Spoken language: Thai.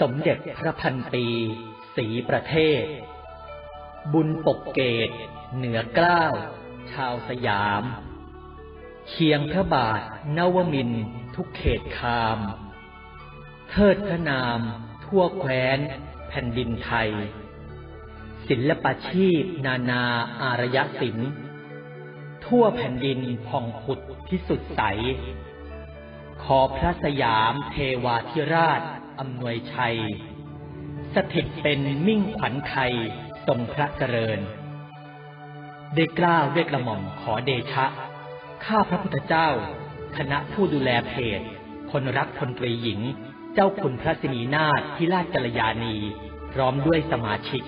สมเด็จพระพันปีศรีประเทศ บุญปกเกต เหนือเกล้าว ชาวสยาม เคียงพระบาทนวมินทุกเขตคาม เทิดพระนาม ทั่วแคว้น แผ่นดินไทย ศิลปาชีพ นานาอารยศิลป์ ทั่วแผ่นดินผ่องผุดพิสุทธิ์ใส ขอพระสยามเทวาธิราชอำนวยชัย สถิตเป็นมิ่งขวัญไทยทรงพระเจริญ ได้กล้าวด้วยกระหม่อมขอเดชะ ข้าพระพุทธเจ้า คณะผู้ดูแลเพจ คนรักพลตรีหญิง เจ้าคุณพระสินีนาถพิราชกัลยาณี พร้อมด้วยสมาชิก